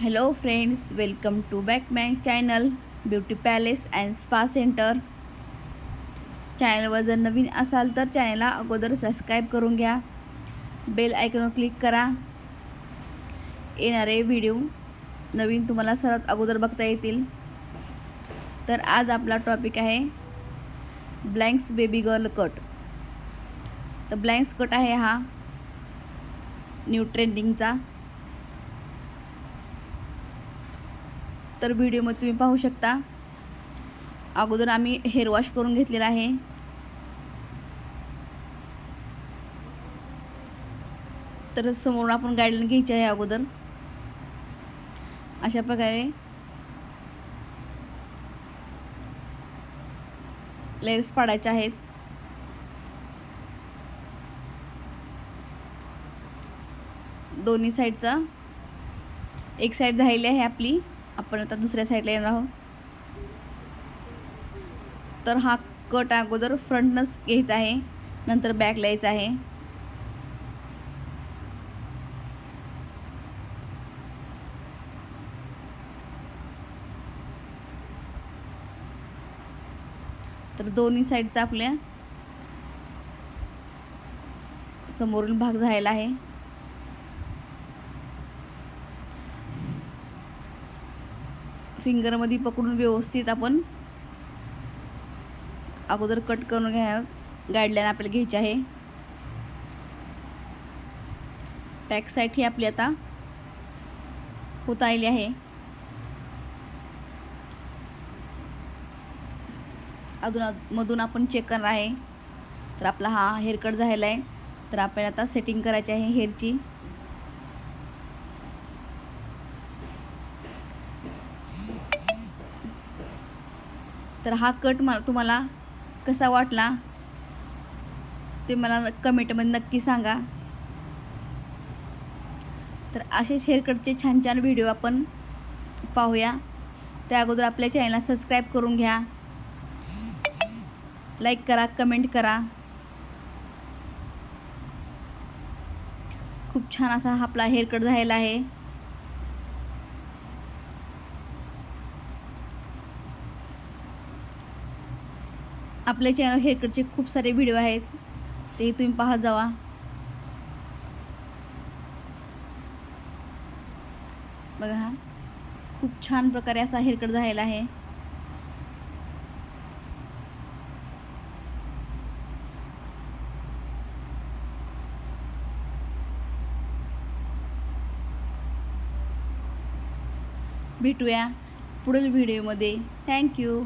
Hello friends welcome to back my channel beauty palace and spa centre चॅनलवर जर नवीन असाल तर चॅनलला अगोदर सबस्क्राईब करून घ्या. बेल आयकॉनवर क्लिक करा. येणारे व्हिडिओ नवीन तुम्हाला सर्वात अगोदर बघता येतील. तर आज आपला टॉपिक आहे ब्लँक्स बेबी गर्ल कट तर ब्लँक्स कट आहे हा न्यू ट्रेंडिंगचा तर व्हिडिओमध्ये तुम्ही पाहू शकता. अगोदर आम्ही हेअर वॉश करून घेतलेला आहे. तर समोर आपण गाईडलाईन घ्यायची आहे अगोदर. अशा प्रकारे लेयर्स पाडायच्या आहेत. दोन्ही साईडचा एक साईड झालेली आहे आपली. आपण आता दुसऱ्या साईडला येणार आहोत. तर हा कट अगोदर फ्रंटनंच घ्यायचा आहे. नंतर बॅकला यायचा आहे. तर दोन्ही साईडचा आपल्या समोरील भाग झालेला आहे. फिंगरमध्ये पकडून व्यवस्थित आपण अगोदर कट करून घ्या गाईडलाईन आपल्याला घ्यायची आहे. बॅक साईड ही आपली आता होत आलेली आहे. अजून मधून आपण चेक करणार आहे. तर आपला हा हेअर कट झालेला आहे. तर आपल्याला आता सेटिंग करायची आहे हेअरची तर हा कट मला तुम्हाला कसा वाटला ते मला कमेंटमध्ये नक्की सांगा. तर असेच हेअरकटचे छान छान व्हिडिओ आपण पाहूया. त्या अगोदर आपल्या चॅनलला सबस्क्राईब करून घ्या. लाईक करा कमेंट करा. खूप छान असा हा आपला हेअरकट झालेला आहे. आपल्या चॅनल हेअरकटचे खूप सारे व्हिडिओ आहेत. ते तुम्ही पाहत जावा. बघा हा. खूप छान प्रकारे असा हेअरकट झालेला आहे. भेटूया पुढील व्हिडिओमध्ये थँक्यू